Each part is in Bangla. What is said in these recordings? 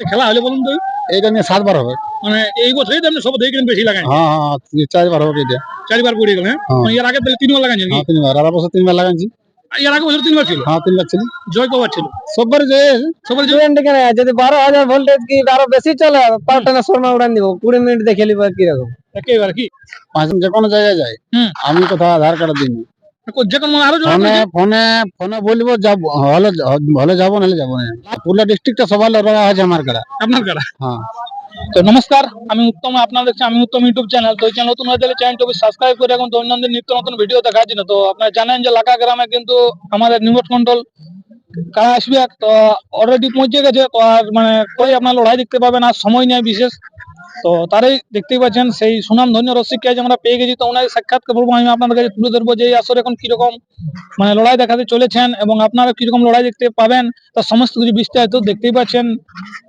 খেলা হলে বলুন তো। এটা নিয়ে সাতবার হবে। মানে এই বছরই তো আপনি সব থেকে বেশি লাগাই হ্যাঁ হ্যাঁ চারবার হবে এটা চারবার পড়ে গেল হ্যাঁ? হ্যাঁ। মানে এর আগে তাহলে তিনবার লাগাইছেন কি হ্যাঁ তিনবার। আর বছর তিনবার লাগাচ্ছি এর আগে বছর তিনবার ছিল? হ্যাঁ তিনবার ছিল। জয় কবার ছিল? সববার যে সবার জয়? যদি বারো হাজার ভোল্টেজ কি আরও বেশি চলে তার টানা শর্মা উড়ান দিব। কুড়ি মিনিট দেখে নিব কীরকম। একেবারে কি? পাঁচ যে কোনো জায়গায় হুম। আমি কোথাও আধার কার্ড দিই না। কোনো ফোনে ফোনে ফোনে বলব যাব হলে হলে যাব নাহলে যাব না। পুরুলিয়া ডিস্ট্রিক্টটা সবার রওয়া আছে আমার কাড়া আপনার কারা হ্যাঁ। তো নমস্কার আমি উত্তম আপনারা দেখছেন আমি উত্তম ইউটিউব চ্যানেল তো এই চ্যানেল নতুন হয়ে গেলে চ্যানেলটাকে সাবস্ক্রাইব করে এখন দৈনন্দিন নিত্য নতুন ভিডিও জন্য। তো আপনারা জানেন যে লাকা গ্রামে কিন্তু আমাদের নিউজ কারা আসবে? তো অলরেডি পৌঁছে গেছে। তো আর মানে কই আপনার লড়াই দেখতে পাবেন আর সময় নেই বিশেষ। তো তারই দেখতেই পাচ্ছেন সেই সুনাম ধন্য রসিককে আজ আমরা পেয়ে গেছি তো ওনার সাক্ষাৎকার করব আমি আপনাদের কাছে তুলে ধরবো যে এই আসর এখন কীরকম মানে লড়াই দেখাতে চলেছেন এবং আপনারা কীরকম লড়াই দেখতে পাবেন তার সমস্ত কিছু বিস্তারিত দেখতেই পাচ্ছেন।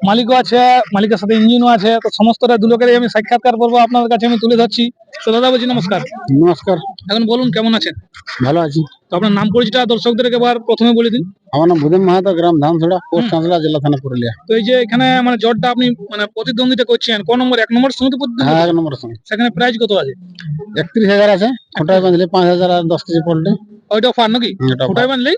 মালিকও আছে মালিকের সাথে ইঞ্জিনও আছে তো সমস্তটা দু লোকেরই আমি সাক্ষাৎকার করব আপনাদের কাছে আমি তুলে ধরছি। তো দাদা বলছি নমস্কার। নমস্কার। এখন বলুন কেমন আছেন? ভালো আছি। তো আপনার নাম পরিচিত দর্শকদের একবার প্রথমে বলে দিন। আমার নাম ভুদেন মাহাতো গ্রাম ধানছড়া পোস্ট চাঁচলা জেলা থানা পুরুলিয়া। তো এই যে এখানে মানে জটটা আপনি মানে প্রতিদ্বন্দ্বিতা করছেন কোন নম্বর এক নম্বর সঙ্গে প্রতিদ্বন্দ্বিতা হ্যাঁ এক নম্বর সঙ্গে সেখানে প্রাইজ কত আছে একত্রিশ হাজার আছে ওটাই বাঁধলে পাঁচ হাজার আর দশ কেজি পোল্ট্রি ওইটা অফার নাকি এটা ওটাই বানলেই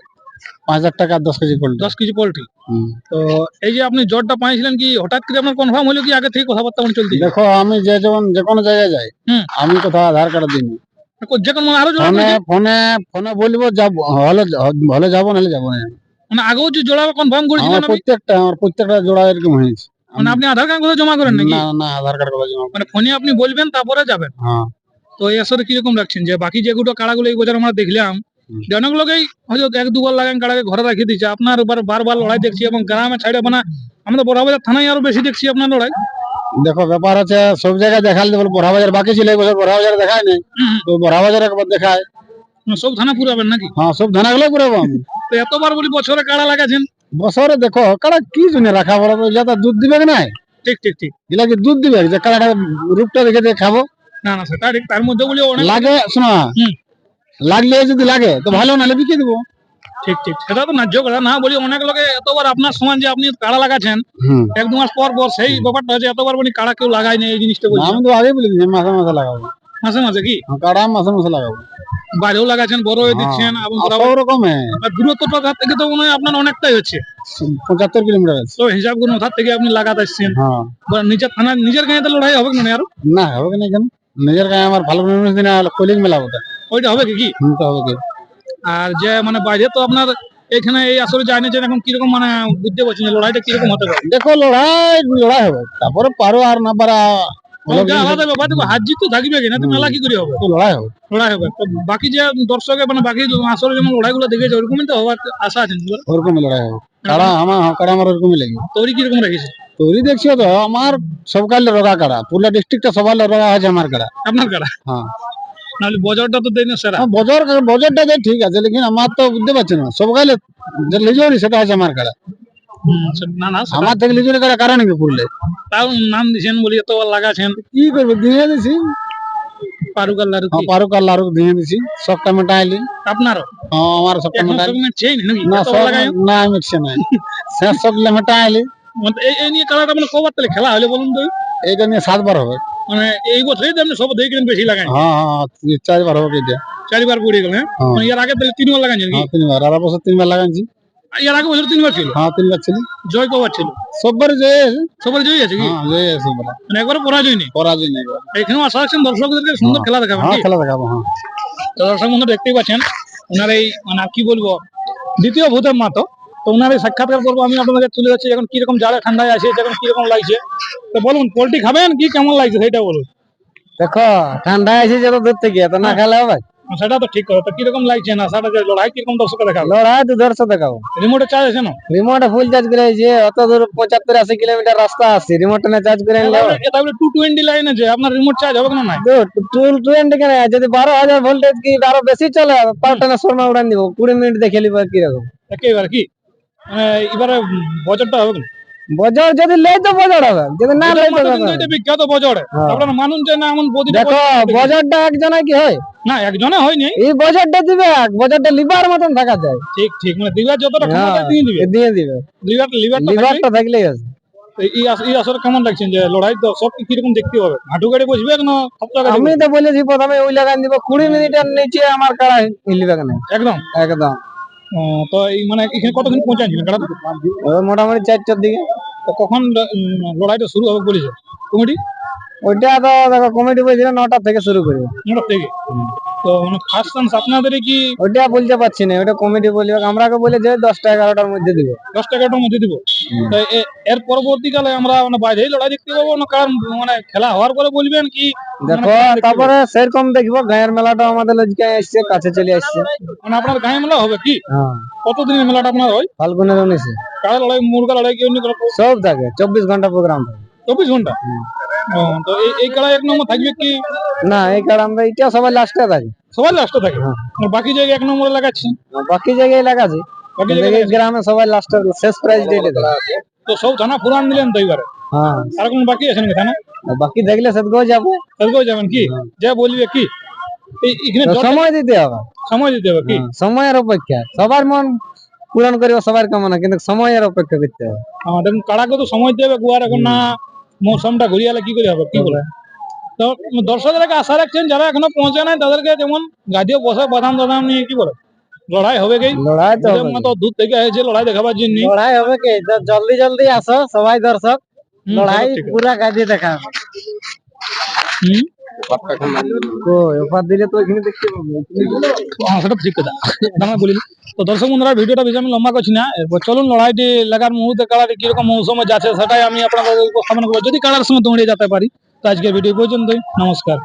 পাঁচ হাজার টাকা আর দশ কেজি পোল্ট্রি দশ কেজি পোল্ট্রি হুম। তো এই যে আপনি জটটা পাইছিলেন কি হঠাৎ করে আপনার কনফার্ম হলো কি আগে থেকে কথাবার্তা মানে চলতে দেখো আমি যে যেমন যে কোনো জায়গায় যাই হুম। আমি কোথাও আধার কার্ড দিই না। যে কোনো আরও জোড়া ফোনে করেছে? ফোনে ফোনে বলব যাব হলে হলে যাব নাহলে যাব না মানে আগেও যে জোড়া কনফার্ম আমার করেছিলেন আপনি প্রত্যেকটা আমার প্রত্যেকটা জোড়া এরকম হয়েছে মানে আপনি আধার কার্ড জমা করেন নাকি? না না আধার কার্ড করা জমা মানে ফোনে আপনি বলবেন তারপরে যাবেন। হ্যাঁ। তো এই আসরে কীরকম রাখছেন? যে বাকি যেগুলো কাড়াগুলো এই বছর আমরা দেখলাম অনেক লোকেই হয়তো এক দুবার লাগান কাড়াকে ঘরে রাখিয়ে দিচ্ছে। আপনার এবার বারবার লড়াই দেখছি এবং গ্রামে ছাড়ে মানে আমরা বড়বাজার থানায় আরও বেশি দেখছি আপনার লড়াই। দেখো ব্যাপার আছে সব জায়গায় দেখাল বলে বড়া বাজার বাকি ছিল এই বছর বড়া বাজার দেখায় নাই। তো বড়া বাজার একবার দেখায়। মানে সব থানা পুরাবেন নাকি? হ্যাঁ সব ধানা গুলো পুরাবো আমি। তো এতবার বলি বছরে কাড়া লাগাছেন। বছরে দেখো কাড়া কি জন্য রাখা বড় এটা তো দুধ দিবে কি নাই? ঠিক ঠিক ঠিক। এগুলা কি দুধ দিবে যে কাড়াটা রূপটা দেখে দেখে খাব? না না সেটা তার মধ্যে বলি লাগে শোনা। লাগলে যদি লাগে তো ভালো নাহলে বিকে দিবো। ঠিক ঠিক। সেটা তো ন্যায্য কথা। না বলি অনেক লোকে এতবার আপনার সমান যে আপনি কাড়া লাগাচ্ছেন এক দু মাস পর পর সেই ব্যাপারটা হচ্ছে এতবার বলি কাড়া কেউ লাগায় না এই জিনিসটা বলছি। আমি তো আগে বলে দিচ্ছি মাসে মাসে লাগাবো। মাসে মাসে কি? কাড়া মাসে মাসে লাগাবো। বাইরেও লাগাচ্ছেন বড় হয়ে দিচ্ছেন এবং সব রকম দূরত্বটা থেকে তো মনে হয় আপনার অনেকটাই হচ্ছে। পঁচাত্তর কিলোমিটার আছে। তো হিসাব করুন ওধার থেকে আপনি লাগাতে আসছেন। হ্যাঁ। নিজের থানা নিজের গাঁয়েতে লড়াই হবে না আর? না হবে না কেন? নিজের গায়ে আমার ভালো দিন কলিং মেলা ওটা ওইটা হবে কি কি? তো হবে কি। আর যে মানে বাইরে তো আপনার এখানে এই আসলে জানিয়েছেন এখন কীরকম মানে বুঝতে পারছেন যে লড়াইটা কীরকম হতে পারে। দেখো লড়াই লড়াই হবে। তারপরে পারো আর না পারা যা আলাদা ব্যাপার দেখো হার জিত তো থাকবে তো মেলা কি করে হবে লড়াই হবে। লড়াই হবে। বাকি যে দর্শকে মানে বাকি আসলে যেমন লড়াইগুলো দেখেছে ওরকমই তো হওয়ার আশা আছে নাকি? ওরকমই লড়াই হবে। কাড়া আমার কাড়া আমার ওরকমই লাগবে তৈরি কীরকম রেখেছে তৈরি দেখছিও তো আমার রোগা পুরুলিয়া ডিস্ট্রিক্টটা সবার রোগা আছে আমার আপনার কারা? হ্যাঁ। নাহলে বজারটা তো দেয় না সেরা। হ্যাঁ, বজর বজরটা যে ঠিক আছে লেকিন আমার তো বুঝতে পারছি না। সব কালে যে লিজুরি সেটা আছে আমার সে- না না আমার থেকে লিজুরি কারণ কি পুরুলিয়া তাও নাম দিছেন বলি লাগাছেন। কি করবে দিয়ে দিছি। হ্যাঁ কি পারুক দিয়ে দিছি। সবটা মেটাইলি আপনারও? হ্যাঁ আমার সব চেইন নাকি? না সব না শেষ সবগুলো মেটাইলি মানে এই এই নিয়ে খেলাটা মানে কবার তাহলে খেলা হলে বলুন তো? এইটা নিয়ে সাতবার হবে। মানে এই বছরই তো আপনি সব দেখলেন বেশি লাগাই হ্যাঁ হ্যাঁ চারবার হবে এটা। চারিবার পড়ে গেল হ্যাঁ? হ্যাঁ। মানে এর আগে তাহলে তিনবার লাগাইছেন কি হ্যাঁ তিনবার। আর বছর তিনবার লাগাইছি। এর আগে বছর তিনবার ছিল। হ্যাঁ তিনবার ছিল। জয় কবার ছিল? সববার যে সবার জয় আছে কি? হ্যাঁ যে সববার মানে একবার পরাজয় নেই? পরাজয় নেই। এখানেও আশা রাখছেন দর্শকদেরকে সুন্দর হ্যাঁ। খেলা দেখাবেন হ্যাঁ খেলা দেখাবো হ্যাঁ। তো দর্শক বন্ধু দেখতেই পাচ্ছেন ওনার এই মানে আর কি বলব দ্বিতীয় ভূতের মাতো। তো ওনার এই সাক্ষাৎকার করব আমি আপনাদের তুলে যাচ্ছি এখন কীরকম জালে ঠান্ডায় আছে এখন কীরকম লাগছে। তো বলুন পোলট্রি খাবেন কি কেমন লাগছে সেটা বলুন। দেখো ঠান্ডা আছে যত দূর থেকে এত না খেলে হবে? সেটা তো ঠিক কথা। তো কীরকম লাগছে না? সেটা যে লড়াই কীরকম দর্শকে দেখাবো? লড়াই তো দর্শক দেখাবো। রিমোটে চার্জ আছে না? রিমোট ফুল চার্জ করে যে অত দূর পঁচাত্তর আশি কিলোমিটার রাস্তা আছে রিমোট না চার্জ করে এটা টু টোয়েন্টি লাইন আছে আপনার রিমোট চার্জ হবে না টুল টুয়েন্টি কেন যদি বারো হাজার ভোল্টেজ কি আরও বেশি চলে তার টানা শর্মা উড়ান দিব কুড়ি মিনিট দেখে নিব কীরকম। একেবারে কি? মানে এবারে বজরটা হবে না বজর যদি লেই তো বজর হবে যদি না লেই তো হবে। এটা বিখ্যাত বজরে। হ্যাঁ। আপনারা মানুন যে না এমন প্রতিটা দেখো বজরটা একজনে কি হয়? না একজনে হয়নি। এই বজরটা দিবে এক বজরটা লিভার মতন থাকা যায়। ঠিক ঠিক মানে দিবার যতটা হ্যাঁ। ক্ষমতা দিয়ে দিবে। দিয়ে দিবে। লিভার লিভারটা লিভারটা থাকলেই আছে এই আস- এই আসরে কেমন লাগছেন যে লড়াই? তো সব দেখতে হবে? হাঁটু গাড়ি বসবে না আমি তো বলেছি প্রথমে ওই লাগান দিব কুড়ি মিনিটের নিচে আমার কারা হিলবে না একদম। একদম। তো এই মানে এখানে কতক্ষণ পৌঁছাচ্ছিলেন কাড়া মোটামুটি চারটার দিকে। তো কখন লড়াইটা শুরু হবে বলেছে? কমিটি? ওইটা তো দেখো কমিটি বলেছিল নটা থেকে শুরু করবে। নটার থেকে। তো মানে ফার্স্ট চান্স আপনাদেরই কি বলতে পারছি না ওইটা কমিটি বলবে আমরাকে বলে যে দশটা এগারোটার মধ্যে দিব। মধ্যে দিব। এর পরবর্তীকালে আমরা মানে বাইরেই লড়াই দেখতে পাবো না কারণ মানে খেলা হওয়ার পরে বলবেন কি দেখো তারপরে সেরকম দেখব গায়ের মেলাটা আমাদের আসছে কাছে চলে আসছে মানে আপনার গায়ে মেলা হবে কি? হ্যাঁ। কতদিনের মেলাটা আপনার হয় ফাল্গুনের উনিশে। লড়াই মুরগা লড়াই কি অন্য সব থাকে চব্বিশ ঘণ্টা প্রোগ্রাম চব্বিশ ঘণ্টা? তো এই কাড়া এক নম্বর থাকবে কি? না এই কারণ আমরা এটা সবাই লাস্টে থাকে। সবাই লাস্টে থাকে হ্যাঁ। আর বাকি জায়গায় এক নম্বরে লাগাচ্ছি বাকি জায়গায় লাগাছে বাকি জায়গায় গ্রামে সবাই লাস্টে শেষ প্রাইজ ডেটে তো সব থানা ফুরান দিলেন তো এবারে? হ্যাঁ। আর কোন বাকি আছে নাকি থানা বাকি দেখলে সেদিকেও যাব। সেদিকেও যাবেন কি? যা বলবে কি? সময় দিতে হবে। সময় দিতে হবে কি? হ্যাঁ, সময়ের অপেক্ষা। সবার মন পূরণ করিব সবার কামনা কিন্তু সময়ের অপেক্ষা করতে হবে। আমার দেখুন কাড়াকে তো সময় দেবে গুয়ার এখন না মৌসুমটা ঘুরিয়ালে কি করে হবে? কি বলে দর্শকদেরকে আশা রাখছেন যারা এখনও পৌঁছে নাই তাদেরকে যেমন গাড়িও বসে বাদাম দাদাম নিয়ে কি বলে লড়াই হবে কি? লড়াই তো হবে। দূর থেকে এসেছে লড়াই দেখাবার জন্য। লড়াই হবে কি? জলদি জলদি আসো সবাই দর্শক। লড়াই পুরা দেখা হবে। হুম? হ্যাঁ সেটা ঠিক কথা। দামে বলিনি তো দর্শক বন্ধুরা ভিডিওটা বেশি আমি লম্বা করছি না। এরপর চলুন লড়াইটি লাগার মুহূর্তে কাড়াটি কীরকম মৌসুমে যাচ্ছে সেটাই আমি আপনাদের উপস্থাপন করব যদি কাড়ার সঙ্গে দৌড়িয়ে যেতে পারি তো আজকে ভিডিও পর্যন্তই নমস্কার